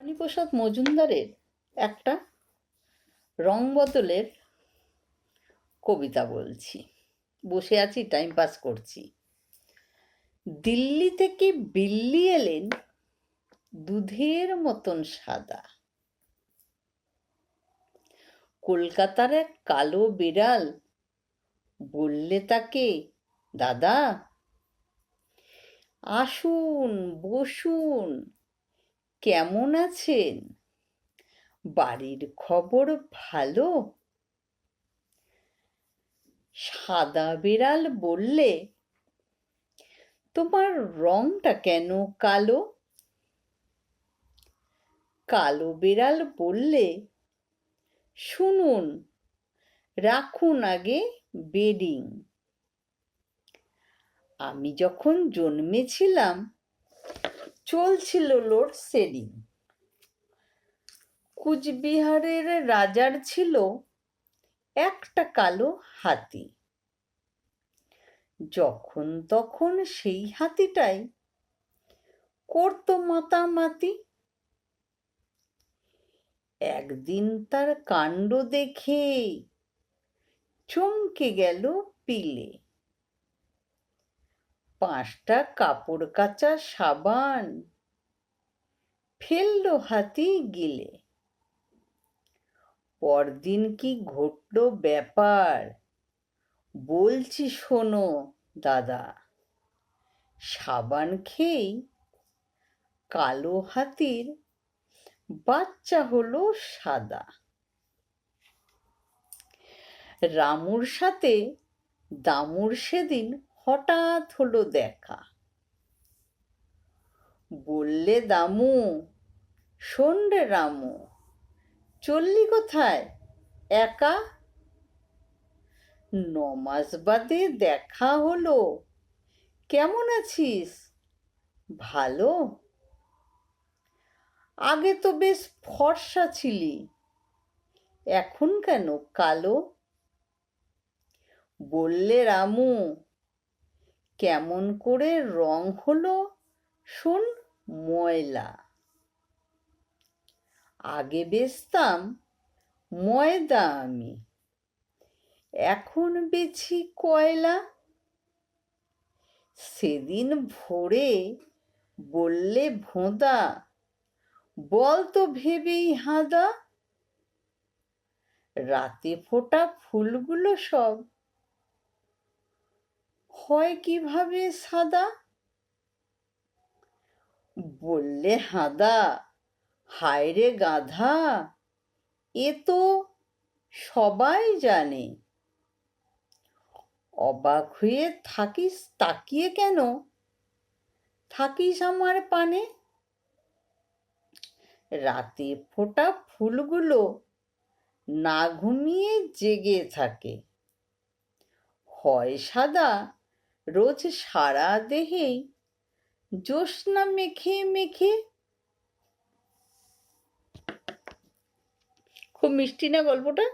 রানীপ্রসাদ মজুমদারের একটা রং বদলের কবিতা বলছি। বসে আছি টাইম পাস করছি। দিল্লি থেকে বিল্লি এলেন দুধের মতন সাদা। কলকাতার এক কালো বিড়াল বললে তাকে, দাদা, আসুন, বসুন। কেমন আছেন? বাড়ির খবর ভালো? সাদা বিড়াল বললে, তোমার রংটা কেন কালো? কালো বিড়াল বললে, শুনুন, রাখুন আগে বেডিং। আমি যখন জন্মেছিলাম চলছিল লোড সেডিং কুচবিহারের রাজার ছিল একটা কালো হাতি। যখন তখন সেই হাতিটাই করতো মাতামাতি একদিন তার কাণ্ড দেখে চমকে গেল পিলে। পাঁচটা কাপড় কাচা সাবান। ফেলল হাতি গিলে। পরদিন কি ঘটলো ব্যাপার? বলছি শোনো, দাদা। সাবান খেয়েই কালো হাতির বাচ্চা হলো সাদা। রামুর সাথে দামুর সেদিন হঠাৎ হলো দেখা। বললে, দামু, শোন রে রামু, চললি কোথায়? একা? নমাজ বাদে দেখা হলো। কেমন আছিস? ভালো। আগে তো বেশ ফর্সা ছিলি, এখন কেন কালো? বললে, রামু কেমন করে রং হলো? শোন, ময়লা। আগে বেচতাম, ময়দা আমি। এখন বেছি কয়লা? সেদিন ভোরে বললে ভোঁদা, বল তো ভেবেই হাঁদা। রাতে ফোটা ফুলগুলো সব হয় কীভাবে সাদা? বললে হাঁদা, হায় রে গাধা, এ তো সবাই জানে। অবাক হয়ে থাকিস, তাকিয়ে কেন? থাকিস আমার পানে? রাতে ফোটা ফুলগুলো না ঘুমিয়ে জেগে থাকে। হয় সাদা রোজ সারা দেহেই জ্যোৎস্না মেখে মেখে খুব মিষ্টি না গল্পটা?